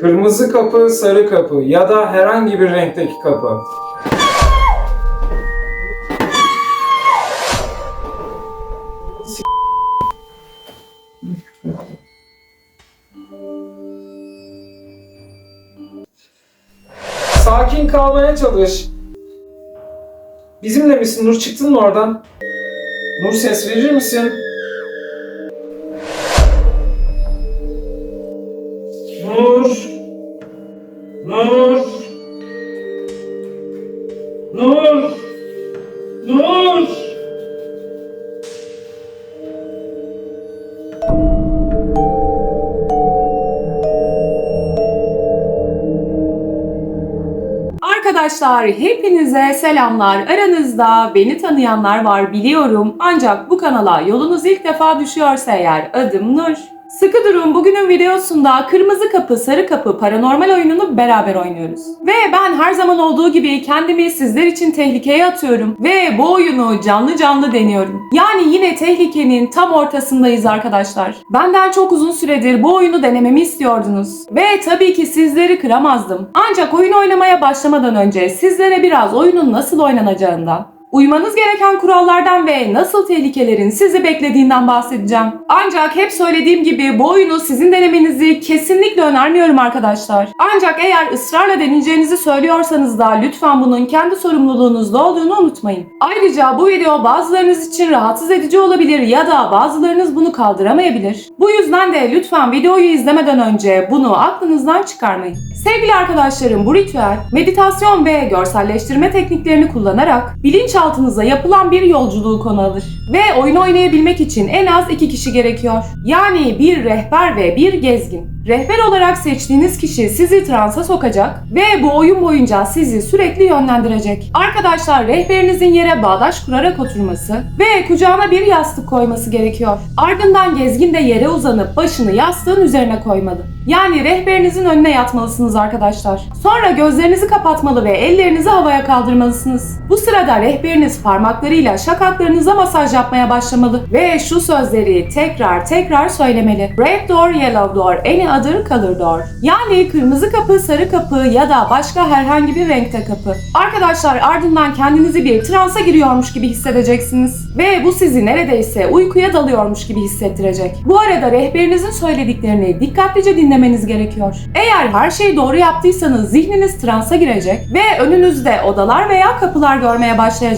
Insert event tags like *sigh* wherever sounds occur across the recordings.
Kırmızı kapı, sarı kapı ya da herhangi bir renkteki kapı. Sakin kalmaya çalış. Bizimle misin Nur? Çıktın mı oradan? Nur ses verir misin? Arkadaşlar hepinize selamlar. Aranızda beni tanıyanlar var biliyorum. Ancak bu kanala yolunuz ilk defa düşüyorsa eğer adım Nur. Sıkı durun bugünün videosunda Kırmızı Kapı Sarı Kapı paranormal oyununu beraber oynuyoruz. Ve ben her zaman olduğu gibi kendimi sizler için tehlikeye atıyorum. Ve bu oyunu canlı canlı deniyorum. Yani yine tehlikenin tam ortasındayız arkadaşlar. Benden çok uzun süredir bu oyunu denememi istiyordunuz. Ve tabii ki sizleri kıramazdım. Ancak oyun oynamaya başlamadan önce sizlere biraz oyunun nasıl oynanacağından, Uymanız gereken kurallardan ve nasıl tehlikelerin sizi beklediğinden bahsedeceğim. Ancak hep söylediğim gibi bu oyunu sizin denemenizi kesinlikle önermiyorum arkadaşlar. Ancak eğer ısrarla deneyeceğinizi söylüyorsanız da lütfen bunun kendi sorumluluğunuzda olduğunu unutmayın. Ayrıca bu video bazılarınız için rahatsız edici olabilir ya da bazılarınız bunu kaldıramayabilir. Bu yüzden de lütfen videoyu izlemeden önce bunu aklınızdan çıkarmayın. Sevgili arkadaşlarım bu ritüel meditasyon ve görselleştirme tekniklerini kullanarak bilinçaltınıza yapılan bir yolculuğu konu alır. Ve oyun oynayabilmek için en az iki kişi gerekiyor. Yani bir rehber ve bir gezgin. Rehber olarak seçtiğiniz kişi sizi transa sokacak ve bu oyun boyunca sizi sürekli yönlendirecek. Arkadaşlar rehberinizin yere bağdaş kurarak oturması ve kucağına bir yastık koyması gerekiyor. Ardından gezgin de yere uzanıp başını yastığın üzerine koymalı. Yani rehberinizin önüne yatmalısınız arkadaşlar. Sonra gözlerinizi kapatmalı ve ellerinizi havaya kaldırmalısınız. Bu sırada rehberiniz parmaklarıyla şakaklarınıza masaj yapmaya başlamalı ve şu sözleri tekrar tekrar söylemeli. Red door, yellow door, any other color door. Yani kırmızı kapı, sarı kapı ya da başka herhangi bir renkte kapı. Arkadaşlar ardından kendinizi bir transa giriyormuş gibi hissedeceksiniz. Ve bu sizi neredeyse uykuya dalıyormuş gibi hissettirecek. Bu arada rehberinizin söylediklerini dikkatlice dinlemeniz gerekiyor. Eğer her şeyi doğru yaptıysanız zihniniz transa girecek ve önünüzde odalar veya kapılar görmeye başlayacaksınız.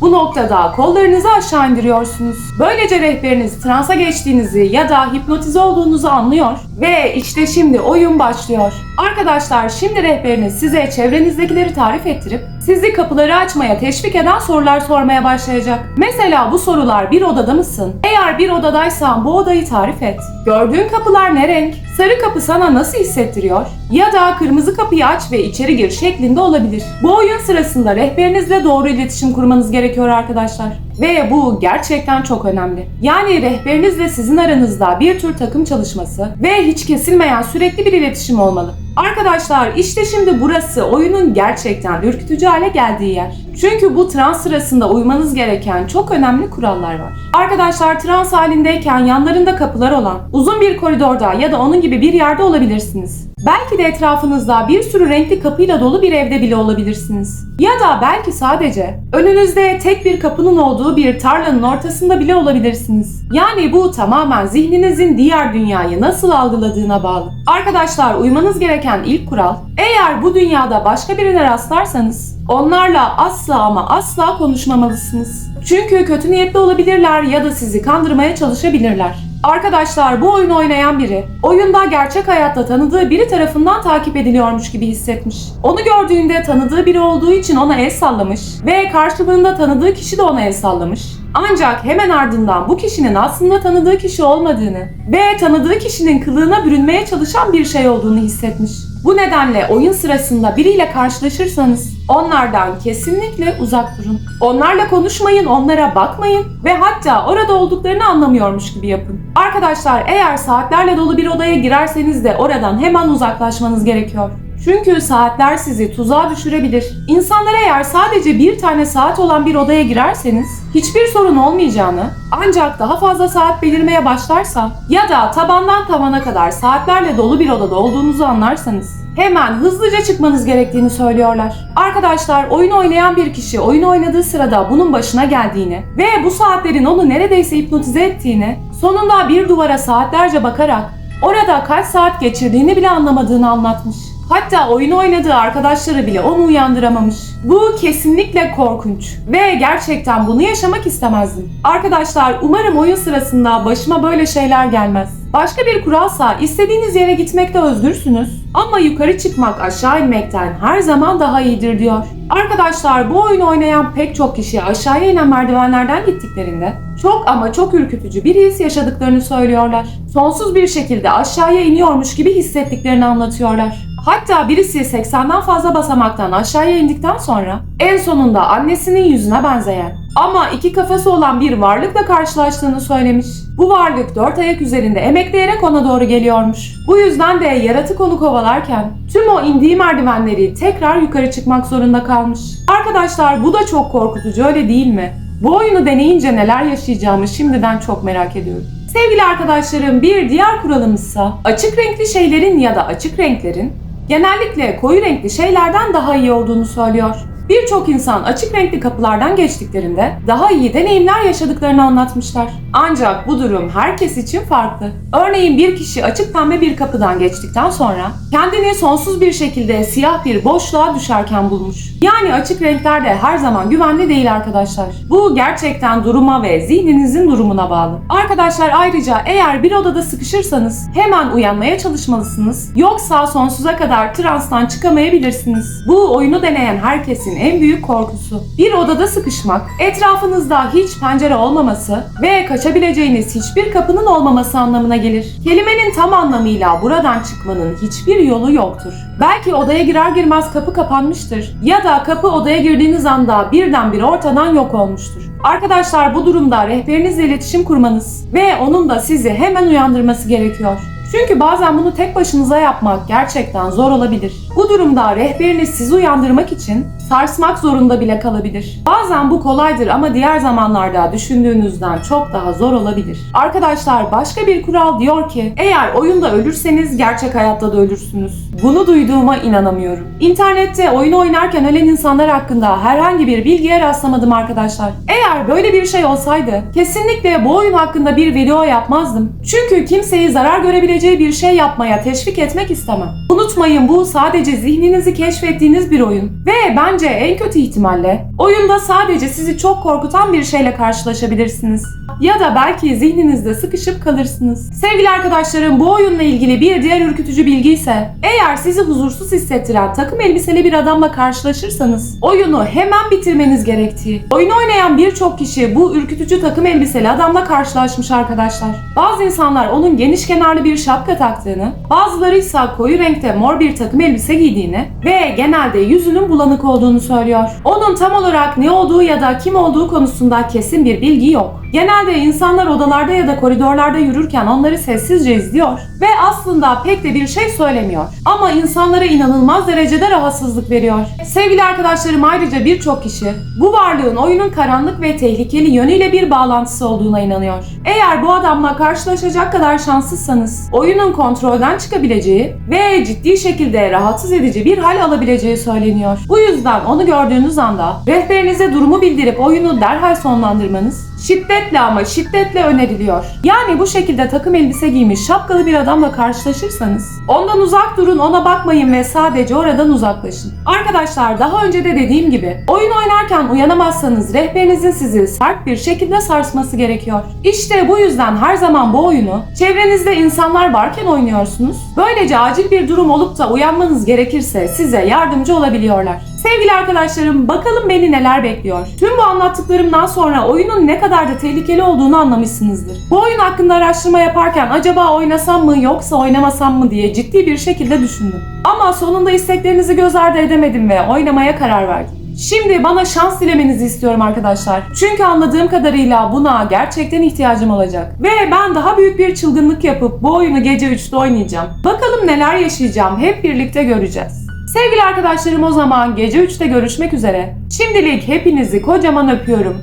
Bu noktada kollarınızı aşağı indiriyorsunuz. Böylece rehberiniz transa geçtiğinizi ya da hipnotize olduğunuzu anlıyor ve işte şimdi oyun başlıyor. Arkadaşlar şimdi rehberiniz size çevrenizdekileri tarif ettirip sizi kapıları açmaya teşvik eden sorular sormaya başlayacak. Mesela bu sorular bir odada mısın? Eğer bir odadaysan bu odayı tarif et. Gördüğün kapılar ne renk? Sarı kapı sana nasıl hissettiriyor? Ya da kırmızı kapıyı aç ve içeri gir şeklinde olabilir. Bu oyun sırasında rehberinizle doğru iletişim kurmanız gerekiyor arkadaşlar. Ve bu gerçekten çok önemli. Yani rehberinizle sizin aranızda bir tür takım çalışması ve hiç kesilmeyen sürekli bir iletişim olmalı. Arkadaşlar işte şimdi burası oyunun gerçekten ürkütücü hale geldiği yer. Çünkü bu trans sırasında uymanız gereken çok önemli kurallar var. Arkadaşlar trans halindeyken yanlarında kapılar olan uzun bir koridorda ya da onun gibi bir yerde olabilirsiniz. Belki de etrafınızda bir sürü renkli kapıyla dolu bir evde bile olabilirsiniz. Ya da belki sadece önünüzde tek bir kapının olduğu bir tarlanın ortasında bile olabilirsiniz. Yani bu tamamen zihninizin diğer dünyayı nasıl algıladığına bağlı. Arkadaşlar uymanız gereken ilk kural, eğer bu dünyada başka birine rastlarsanız onlarla asla ama asla konuşmamalısınız. Çünkü kötü niyetli olabilirler ya da sizi kandırmaya çalışabilirler. Arkadaşlar bu oyunu oynayan biri, oyunda gerçek hayatta tanıdığı biri tarafından takip ediliyormuş gibi hissetmiş. Onu gördüğünde tanıdığı biri olduğu için ona el sallamış ve karşılığında tanıdığı kişi de ona el sallamış. Ancak hemen ardından bu kişinin aslında tanıdığı kişi olmadığını ve tanıdığı kişinin kılığına bürünmeye çalışan bir şey olduğunu hissetmiş. Bu nedenle oyun sırasında biriyle karşılaşırsanız onlardan kesinlikle uzak durun. Onlarla konuşmayın, onlara bakmayın ve hatta orada olduklarını anlamıyormuş gibi yapın. Arkadaşlar eğer saatlerle dolu bir odaya girerseniz de oradan hemen uzaklaşmanız gerekiyor. Çünkü saatler sizi tuzağa düşürebilir. İnsanlar eğer sadece bir tane saat olan bir odaya girerseniz hiçbir sorun olmayacağını ancak daha fazla saat belirmeye başlarsa ya da tabandan tavana kadar saatlerle dolu bir odada olduğunuzu anlarsanız hemen hızlıca çıkmanız gerektiğini söylüyorlar. Arkadaşlar oyun oynayan bir kişi oyun oynadığı sırada bunun başına geldiğini ve bu saatlerin onu neredeyse hipnotize ettiğini, sonunda bir duvara saatlerce bakarak orada kaç saat geçirdiğini bile anlamadığını anlatmış. Hatta oyun oynadığı arkadaşları bile onu uyandıramamış. Bu kesinlikle korkunç ve gerçekten bunu yaşamak istemezdim. Arkadaşlar umarım oyun sırasında başıma böyle şeyler gelmez. Başka bir kuralsa istediğiniz yere gitmekte özgürsünüz ama yukarı çıkmak aşağı inmekten her zaman daha iyidir diyor. Arkadaşlar bu oyunu oynayan pek çok kişi aşağıya inen merdivenlerden gittiklerinde çok ama çok ürkütücü bir his yaşadıklarını söylüyorlar. Sonsuz bir şekilde aşağıya iniyormuş gibi hissettiklerini anlatıyorlar. Hatta birisi 80'den fazla basamaktan aşağıya indikten sonra en sonunda annesinin yüzüne benzeyen ama iki kafası olan bir varlıkla karşılaştığını söylemiş. Bu varlık dört ayak üzerinde emekleyerek ona doğru geliyormuş. Bu yüzden de yaratık onu kovalarken tüm o indiği merdivenleri tekrar yukarı çıkmak zorunda kalmış. Arkadaşlar bu da çok korkutucu öyle değil mi? Bu oyunu deneyince neler yaşayacağımı şimdiden çok merak ediyorum. Sevgili arkadaşlarım bir diğer kuralımızsa açık renkli şeylerin ya da açık renklerin genellikle koyu renkli şeylerden daha iyi olduğunu söylüyor. Birçok insan açık renkli kapılardan geçtiklerinde daha iyi deneyimler yaşadıklarını anlatmışlar. Ancak bu durum herkes için farklı. Örneğin bir kişi açık pembe bir kapıdan geçtikten sonra kendini sonsuz bir şekilde siyah bir boşluğa düşerken bulmuş. Yani açık renkler de her zaman güvenli değil arkadaşlar. Bu gerçekten duruma ve zihninizin durumuna bağlı. Arkadaşlar ayrıca eğer bir odada sıkışırsanız hemen uyanmaya çalışmalısınız. Yoksa sonsuza kadar transtan çıkamayabilirsiniz. Bu oyunu deneyen herkesin en büyük korkusu. Bir odada sıkışmak, etrafınızda hiç pencere olmaması ve kaçabileceğiniz hiçbir kapının olmaması anlamına gelir. Kelimenin tam anlamıyla buradan çıkmanın hiçbir yolu yoktur. Belki odaya girer girmez kapı kapanmıştır ya da kapı odaya girdiğiniz anda birdenbire ortadan yok olmuştur. Arkadaşlar bu durumda rehberinizle iletişim kurmanız ve onun da sizi hemen uyandırması gerekiyor. Çünkü bazen bunu tek başınıza yapmak gerçekten zor olabilir. Bu durumda rehberiniz sizi uyandırmak için sarsmak zorunda bile kalabilir. Bazen bu kolaydır ama diğer zamanlarda düşündüğünüzden çok daha zor olabilir. Arkadaşlar başka bir kural diyor ki eğer oyunda ölürseniz gerçek hayatta da ölürsünüz. Bunu duyduğuma inanamıyorum. İnternette oyun oynarken ölen insanlar hakkında herhangi bir bilgiye rastlamadım arkadaşlar. Eğer böyle bir şey olsaydı kesinlikle bu oyun hakkında bir video yapmazdım. Çünkü kimseyi zarar görebileceği bir şey yapmaya teşvik etmek istemem. Unutmayın bu sadece zihninizi keşfettiğiniz bir oyun. Ve bence en kötü ihtimalle oyunda sadece sizi çok korkutan bir şeyle karşılaşabilirsiniz. Ya da belki zihninizde sıkışıp kalırsınız. Sevgili arkadaşlarım bu oyunla ilgili bir diğer ürkütücü bilgi ise eğer sizi huzursuz hissettiren takım elbiseli bir adamla karşılaşırsanız oyunu hemen bitirmeniz gerektiği. Oyun oynayan birçok kişi bu ürkütücü takım elbiseli adamla karşılaşmış arkadaşlar. Bazı insanlar onun geniş kenarlı bir şapka taktığını, bazıları ise koyu renkte mor bir takım elbise giydiğini ve genelde yüzünün bulanık olduğunu söylüyor. Onun tam olarak ne olduğu ya da kim olduğu konusunda kesin bir bilgi yok. Genelde insanlar odalarda ya da koridorlarda yürürken onları sessizce izliyor ve aslında pek de bir şey söylemiyor. Ama insanlara inanılmaz derecede rahatsızlık veriyor. Sevgili arkadaşlarım ayrıca birçok kişi bu varlığın oyunun karanlık ve tehlikeli yönüyle bir bağlantısı olduğuna inanıyor. Eğer bu adamla karşılaşacak kadar şanssızsanız oyunun kontrolden çıkabileceği ve ciddi şekilde rahatsız edici bir hal alabileceği söyleniyor. Bu yüzden onu gördüğünüz anda rehberinize durumu bildirip oyunu derhal sonlandırmanız şiddetle ama şiddetle öneriliyor. Yani bu şekilde takım elbise giymiş şapkalı bir adamla karşılaşırsanız ondan uzak durun ona bakmayın ve sadece oradan uzaklaşın. Arkadaşlar daha önce de dediğim gibi oyun oynarken uyanamazsanız rehberinizin sizi sert bir şekilde sarsması gerekiyor. İşte bu yüzden her zaman bu oyunu çevrenizde insanlar varken oynuyorsunuz. Böylece acil bir durum olup da uyanmanız gerekirse size yardımcı olabiliyorlar. Sevgili arkadaşlarım bakalım beni neler bekliyor. Tüm bu anlattıklarımdan sonra oyunun ne kadar da tehlikeli olduğunu anlamışsınızdır. Bu oyun hakkında araştırma yaparken acaba oynasam mı yoksa oynamasam mı diye ciddi bir şekilde düşündüm. Ama sonunda isteklerinizi göz ardı edemedim ve oynamaya karar verdim. Şimdi bana şans dilemenizi istiyorum arkadaşlar. Çünkü anladığım kadarıyla buna gerçekten ihtiyacım olacak. Ve ben daha büyük bir çılgınlık yapıp bu oyunu gece 3'te oynayacağım. Bakalım neler yaşayacağım hep birlikte göreceğiz. Sevgili arkadaşlarım o zaman gece 3'te görüşmek üzere. Şimdilik hepinizi kocaman öpüyorum.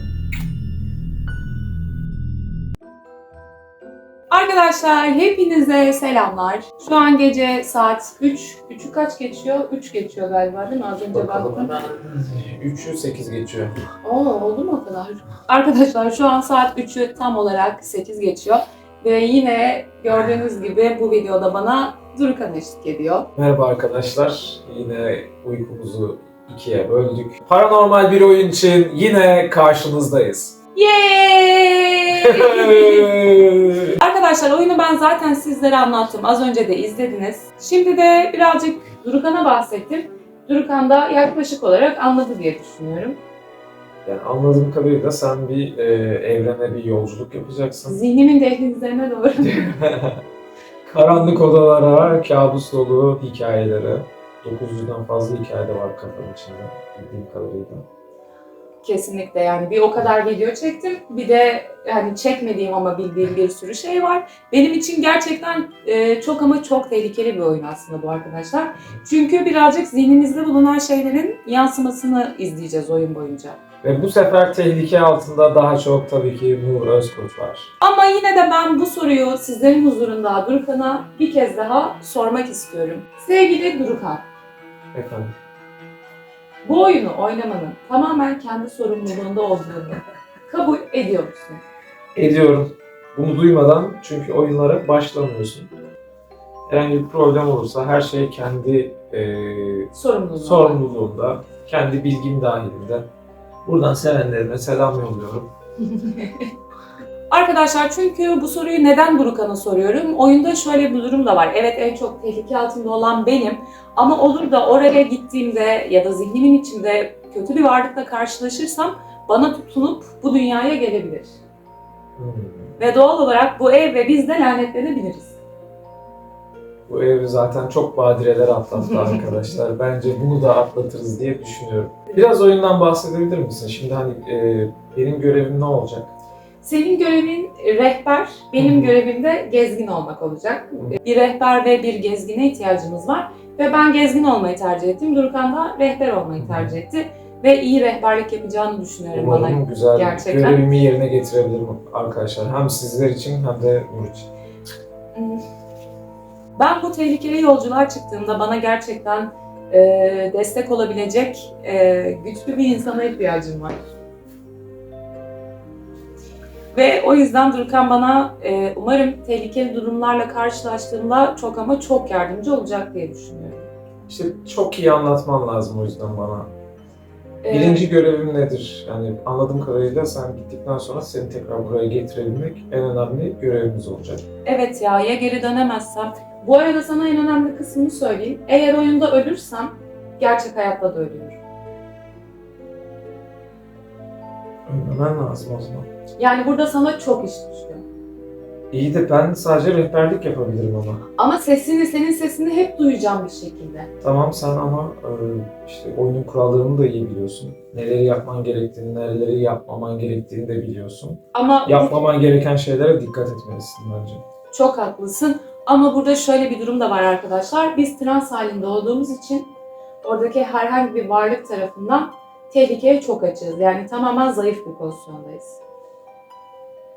Arkadaşlar hepinize selamlar. Şu an gece saat 3. 3'ü kaç geçiyor? 3 geçiyor galiba değil mi? Az önce baktım. 3'ü 8 geçiyor. Oo oldu mu o kadar? Arkadaşlar şu an saat 3'ü tam olarak 8 geçiyor. Ve yine gördüğünüz gibi bu videoda bana Durukan eşlik ediyor. Merhaba arkadaşlar. Yine uykumuzu ikiye böldük. Paranormal bir oyun için yine karşınızdayız. Yay! *laughs* Arkadaşlar oyunu ben zaten sizlere anlattım. Az önce de izlediniz. Şimdi de birazcık Durukan'a bahsettim. Durukan da yaklaşık olarak anladı diye düşünüyorum. yani anladığım kadarıyla sen bir e, evrene bir yolculuk yapacaksın. Zihnimin dehlizlerine doğru. *laughs* Karanlık odalara, kabus dolu hikayelere. 900'den fazla hikaye de var kafanın içinde bildiğim kadarıyla. Kesinlikle yani bir o kadar video çektim. Bir de yani çekmediğim ama bildiğim bir sürü şey var. Benim için gerçekten e, çok ama çok tehlikeli bir oyun aslında bu arkadaşlar. Çünkü birazcık zihninizde bulunan şeylerin yansımasını izleyeceğiz oyun boyunca. Ve bu sefer tehlike altında daha çok tabii ki Nur Özkurt var. Ama yine de ben bu soruyu sizlerin huzurunda Durukan'a bir kez daha sormak istiyorum. Sevgili Durukan, Efendim. bu oyunu oynamanın tamamen kendi sorumluluğunda olduğunu kabul ediyor musun? Ediyorum. Bunu duymadan çünkü oyunlara başlamıyorsun. Herhangi bir problem olursa her şey kendi e, Sorumluluğunda. sorumluluğunda, kendi bilgim dahilinde. Buradan sevenlerime selam yolluyorum. *laughs* Arkadaşlar çünkü bu soruyu neden Durukan'a soruyorum? Oyunda şöyle bir durum da var. Evet en çok tehlike altında olan benim. Ama olur da oraya gittiğimde ya da zihnimin içinde kötü bir varlıkla karşılaşırsam bana tutunup bu dünyaya gelebilir. Hmm. Ve doğal olarak bu ev ve biz de lanetlenebiliriz. Bu ev zaten çok badireler atlattı *laughs* arkadaşlar. Bence bunu da atlatırız diye düşünüyorum. Biraz oyundan bahsedebilir misin? Şimdi hani e, benim görevim ne olacak? Senin görevin rehber, benim Hı hı. görevim de gezgin olmak olacak. Bir rehber ve bir gezgine ihtiyacımız var. Ve ben gezgin olmayı tercih ettim. Durukan da rehber olmayı tercih etti. Ve iyi rehberlik yapacağını düşünüyorum bana. Umarım güzel gerçekten. görevimi yerine getirebilirim arkadaşlar. Hem sizler için hem de Nur için. Ben bu tehlikeli yolculuğa çıktığımda bana gerçekten e, destek olabilecek e, güçlü bir insana ihtiyacım var. Ve o yüzden Durkan bana e, umarım tehlikeli durumlarla karşılaştığımda çok ama çok yardımcı olacak diye düşünüyorum. İşte çok iyi anlatman lazım o yüzden bana. E, Birinci görevim nedir? Yani anladığım kadarıyla sen gittikten sonra seni tekrar buraya getirebilmek en önemli görevimiz olacak. Evet ya ya geri dönemezsem. Bu arada sana en önemli kısmını söyleyeyim. Eğer oyunda ölürsem gerçek hayatta da ölüyorum. Ölmemen lazım o zaman. Yani burada sana çok iş düşüyor. İyi de ben sadece rehberlik yapabilirim ama. Ama sesini, senin sesini hep duyacağım bir şekilde. Tamam sen ama e, işte oyunun kurallarını da iyi biliyorsun. Neleri yapman gerektiğini, neleri yapmaman gerektiğini de biliyorsun. Ama Yapmaman gereken şeylere dikkat etmelisin bence. çok haklısın. Ama burada şöyle bir durum da var arkadaşlar. Biz trans halinde olduğumuz için oradaki herhangi bir varlık tarafından tehlikeye çok açığız. Yani tamamen zayıf bir pozisyondayız.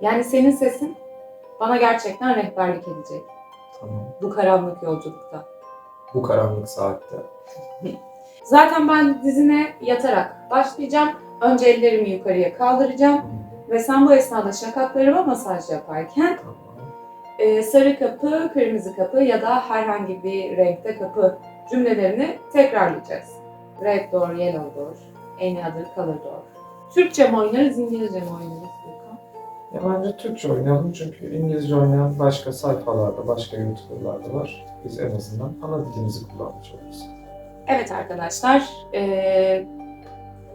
Yani senin sesin bana gerçekten rehberlik edecek Tamam. bu karanlık yolculukta. Bu karanlık saatte. *laughs* Zaten ben dizine yatarak başlayacağım. Önce ellerimi yukarıya kaldıracağım ve sen bu esnada şakaklarıma masaj yaparken Tamam. E, sarı kapı, kırmızı kapı ya da herhangi bir renkte kapı cümlelerini tekrarlayacağız. Red door, yellow door, any other color door. Türkçe mi oynarız, İngilizce mi oynarız? Ya bence Türkçe oynayalım çünkü İngilizce oynayan başka sayfalarda, başka YouTuber'larda var. Biz en azından ana dilimizi kullanmış oluruz. Evet arkadaşlar, e,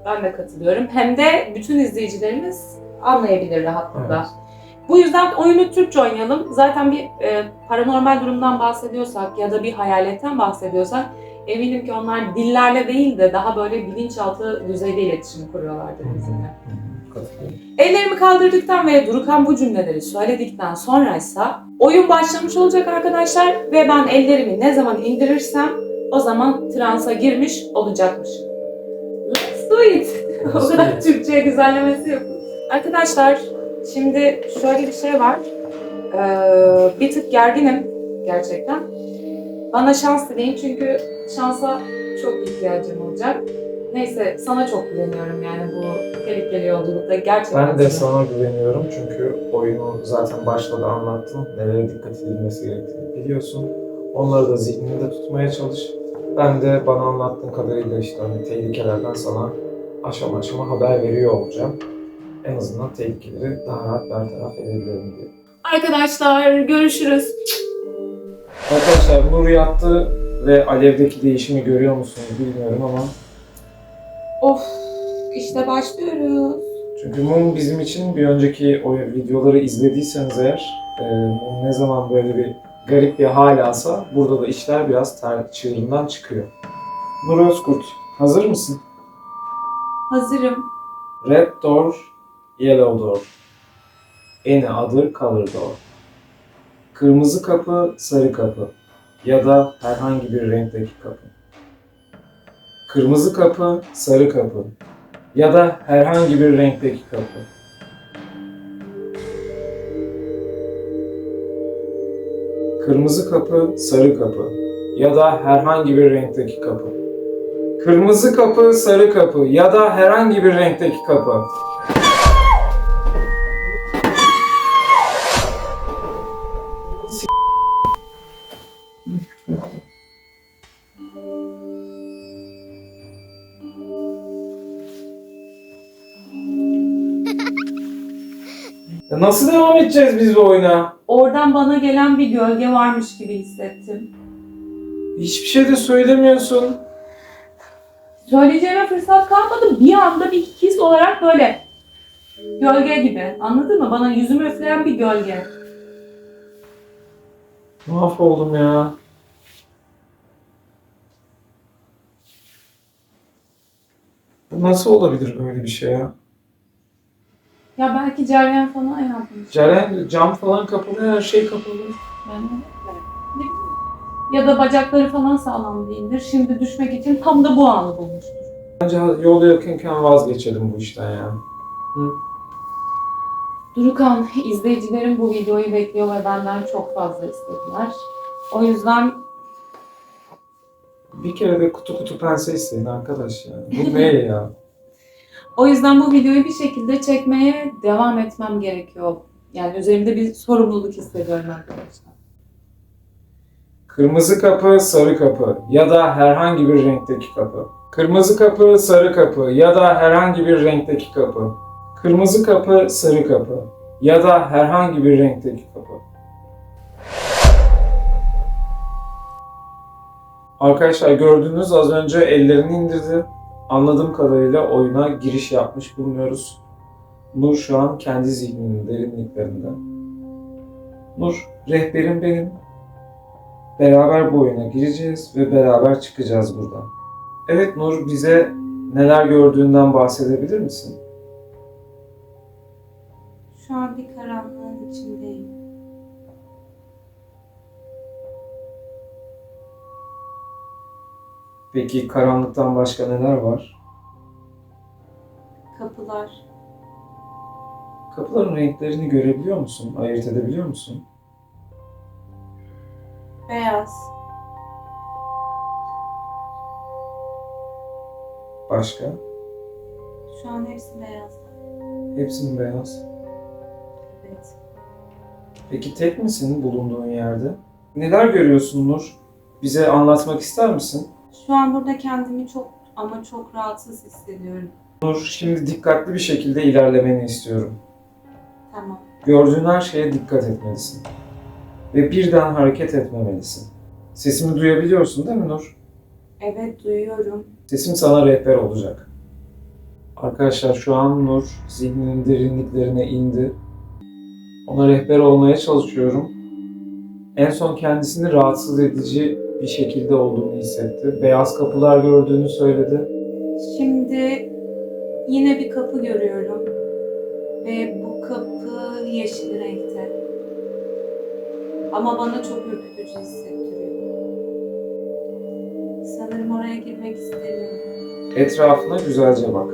ben de katılıyorum. Hem de bütün izleyicilerimiz anlayabilir rahatlıkla. Evet. Bu yüzden oyunu Türkçe oynayalım. Zaten bir e, paranormal durumdan bahsediyorsak ya da bir hayaletten bahsediyorsak eminim ki onlar dillerle değil de daha böyle bilinçaltı düzeyde iletişim kuruyorlardır bizimle. Ellerimi kaldırdıktan ve Durukan bu cümleleri söyledikten sonraysa oyun başlamış olacak arkadaşlar ve ben ellerimi ne zaman indirirsem O zaman transa girmiş olacakmış. Let's do it. o kadar. Türkçe güzellemesi yok. Arkadaşlar şimdi şöyle bir şey var. Ee, bir tık gerginim gerçekten. Bana şans dileyin çünkü şansa çok ihtiyacım olacak. Neyse sana çok güveniyorum yani bu tehlikeli yolculukta gerçekten. Ben de sana- güveniyorum çünkü oyunu zaten başta da anlattım. Nelere dikkat edilmesi gerektiğini biliyorsun. Onları da zihninde tutmaya çalış. Ben de bana anlattığın kadarıyla işte hani tehlikelerden sana aşama aşama haber veriyor olacağım. En azından tehlikeleri daha rahat bertaraf edebilirim diye. Arkadaşlar görüşürüz. Arkadaşlar Nur yattı ve alevdeki değişimi görüyor musunuz bilmiyorum ama Of işte başlıyoruz. Çünkü mum bizim için bir önceki o videoları izlediyseniz eğer e, mum ne zaman böyle bir garip bir hal alsa burada da işler biraz ter çığırından çıkıyor. Nur Özkurt hazır mısın? Hazırım. Red door, yellow door. Any other color door. Kırmızı kapı, sarı kapı ya da herhangi bir renkteki kapı. Kırmızı kapı, sarı kapı ya da herhangi bir renkteki kapı. Kırmızı kapı, sarı kapı ya da herhangi bir renkteki kapı. Kırmızı kapı, sarı kapı ya da herhangi bir renkteki kapı. Nasıl devam edeceğiz biz bu oyuna? Oradan bana gelen bir gölge varmış gibi hissettim. Hiçbir şey de söylemiyorsun. Söyleyeceğime fırsat kalmadı. Bir anda bir his olarak böyle gölge gibi. Anladın mı? Bana yüzümü üfleyen bir gölge. Mahvoldum ya. Bu nasıl olabilir böyle bir şey ya? Ya belki ceryan falan yapmış. Ceren cam falan kapalı, her şey kapalı. Yani bileyim. Ya da bacakları falan sağlam değildir. Şimdi düşmek için tam da bu anı bulmuştur. Bence yol yakınken vazgeçelim bu işten ya. Durukan, izleyicilerim bu videoyu bekliyor ve benden çok fazla istediler. O yüzden Bir kere de kutu kutu pense isteyin arkadaş ya. Bu ne ya? *laughs* o yüzden bu videoyu bir şekilde çekmeye devam etmem gerekiyor. Yani üzerimde bir sorumluluk hissediyorum arkadaşlar. Kırmızı kapı, sarı kapı ya da herhangi bir renkteki kapı. Kırmızı kapı, sarı kapı ya da herhangi bir renkteki kapı. Kırmızı kapı, sarı kapı ya da herhangi bir renkteki kapı. Arkadaşlar gördüğünüz az önce ellerini indirdi. Anladığım kadarıyla oyuna giriş yapmış bulunuyoruz. Nur şu an kendi zihninin derinliklerinde. Nur, rehberim benim. Beraber bu oyuna gireceğiz ve beraber çıkacağız buradan. Evet Nur, bize neler gördüğünden bahsedebilir misin? Şu an bir karanlığın içindeyim. Peki karanlıktan başka neler var? Kapılar, Kapıların renklerini görebiliyor musun? Ayırt edebiliyor musun? beyaz, Başka? şu an hepsi beyaz. Hepsi mi beyaz? Evet. Peki tek misin bulunduğun yerde? Neler görüyorsun Nur? Bize anlatmak ister misin? Şu an burada kendimi çok ama çok rahatsız hissediyorum. Nur, şimdi dikkatli bir şekilde ilerlemeni istiyorum. Tamam. Gördüğün her şeye dikkat etmelisin. Ve birden hareket etmemelisin. Sesimi duyabiliyorsun değil mi Nur? Evet duyuyorum. Sesim sana rehber olacak. Arkadaşlar şu an Nur zihninin derinliklerine indi. Ona rehber olmaya çalışıyorum. En son kendisini rahatsız edici bir şekilde olduğunu hissetti. Beyaz kapılar gördüğünü söyledi. Şimdi yine bir kapı görüyorum. Ve bu kapı yeşil renkte. Ama bana çok ürkütücü hissettiriyor. Sanırım oraya girmek istemiyorum. Etrafına güzelce bak.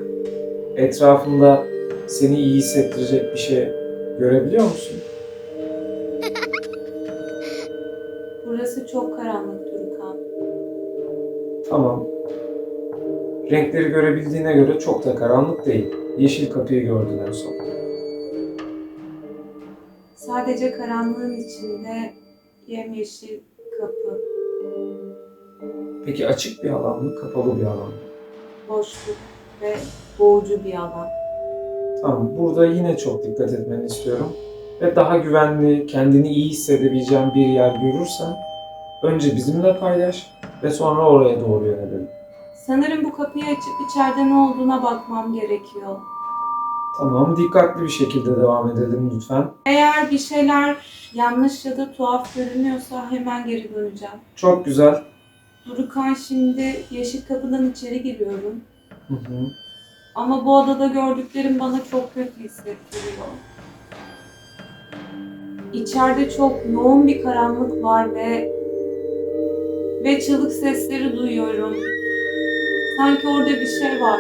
Etrafında seni iyi hissettirecek bir şey görebiliyor musun? Burası çok karanlık. Tamam. Renkleri görebildiğine göre çok da karanlık değil. Yeşil kapıyı gördün en son. Sadece karanlığın içinde yemyeşil kapı, Peki açık bir alan mı, kapalı bir alan mı? boşluk ve boğucu bir alan. Tamam, burada yine çok dikkat etmeni istiyorum. Ve daha güvenli, kendini iyi hissedebileceğin bir yer görürsen önce bizimle paylaş ve sonra oraya doğru yönelelim. Sanırım bu kapıyı açıp içeride ne olduğuna bakmam gerekiyor. Tamam, dikkatli bir şekilde devam edelim lütfen. Eğer bir şeyler yanlış ya da tuhaf görünüyorsa hemen geri döneceğim. Çok güzel. Durukan şimdi yeşil kapıdan içeri giriyorum. Hı hı. Ama bu odada gördüklerim bana çok kötü hissettiriyor. İçeride çok yoğun bir karanlık var ve ve çığlık sesleri duyuyorum. Sanki orada bir şey var.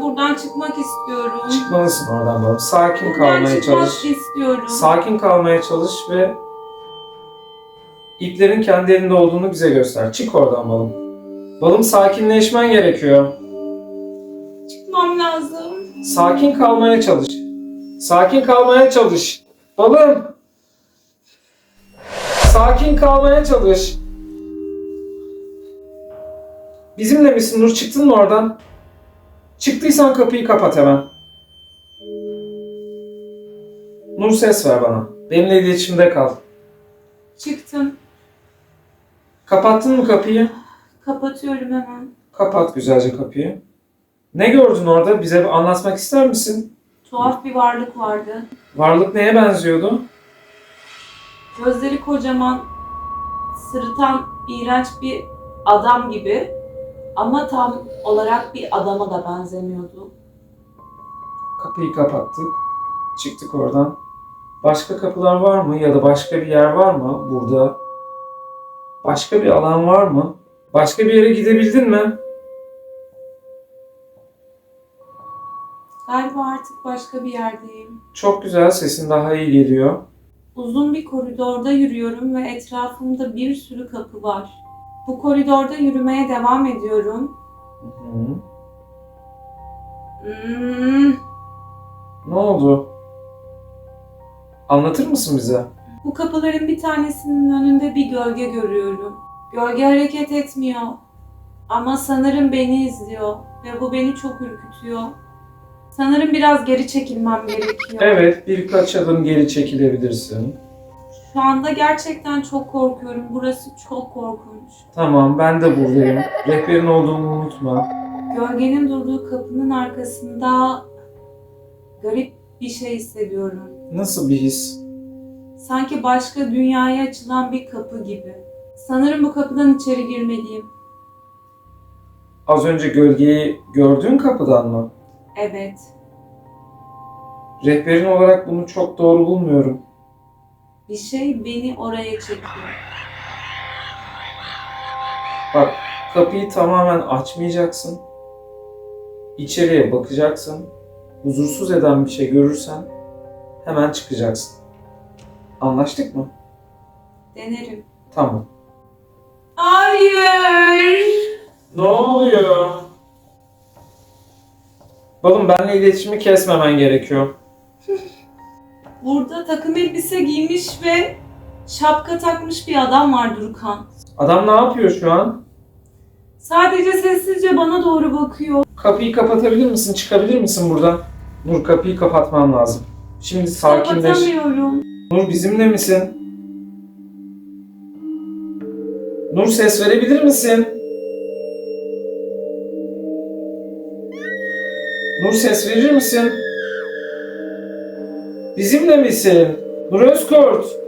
Buradan çıkmak istiyorum. Çıkmalısın oradan balım. Sakin Buradan kalmaya çıkmak çalış. istiyorum. Sakin kalmaya çalış ve iplerin kendi elinde olduğunu bize göster. Çık oradan balım. Balım sakinleşmen gerekiyor. Çıkmam lazım. Sakin kalmaya çalış. Sakin kalmaya çalış. Balım. Sakin kalmaya çalış. Bizimle misin Nur? Çıktın mı oradan? Çıktıysan kapıyı kapat hemen. Nur ses ver bana. Benimle iletişimde kal. Çıktım. Kapattın mı kapıyı? Kapatıyorum hemen. Kapat güzelce kapıyı. Ne gördün orada? Bize anlatmak ister misin? Tuhaf bir varlık vardı. Varlık neye benziyordu? Gözleri kocaman, sırıtan, iğrenç bir adam gibi. Ama tam olarak bir adama da benzemiyordu. Kapıyı kapattık. Çıktık oradan. Başka kapılar var mı? Ya da başka bir yer var mı burada? Başka bir alan var mı? Başka bir yere gidebildin mi? Galiba artık başka bir yerdeyim. Çok güzel, sesin daha iyi geliyor. Uzun bir koridorda yürüyorum ve etrafımda bir sürü kapı var. Bu koridorda yürümeye devam ediyorum. Hı. Hmm, Ne oldu? Anlatır mısın bize? bu kapıların bir tanesinin önünde bir gölge görüyorum. Gölge hareket etmiyor. Ama sanırım beni izliyor ve bu beni çok ürkütüyor. Sanırım biraz geri çekilmem gerekiyor. Evet, birkaç adım geri çekilebilirsin. Şu anda gerçekten çok korkuyorum. Burası çok korkunç. Tamam, ben de buradayım. Rehberin olduğunu unutma. Gölgenin durduğu kapının arkasında garip bir şey hissediyorum. Nasıl bir his? Sanki başka dünyaya açılan bir kapı gibi. Sanırım bu kapıdan içeri girmeliyim. Az önce gölgeyi gördüğün kapıdan mı? Evet. Rehberin olarak bunu çok doğru bulmuyorum. Bir şey beni oraya çekiyor. Bak, kapıyı tamamen açmayacaksın. İçeriye bakacaksın. Huzursuz eden bir şey görürsen hemen çıkacaksın. Anlaştık mı? Denerim. Tamam. Hayır. Ne oluyor? Balım benle iletişimi kesmemen gerekiyor. *laughs* Burada takım elbise giymiş ve şapka takmış bir adam var Durukan. Adam ne yapıyor şu an? Sadece sessizce bana doğru bakıyor. Kapıyı kapatabilir misin? Çıkabilir misin buradan? Nur kapıyı kapatman lazım. Şimdi sakinleş. Kapatamıyorum. Nur bizimle misin? Nur ses verebilir misin? Nur ses verir misin? Bizimle misin? Nur Özkurt.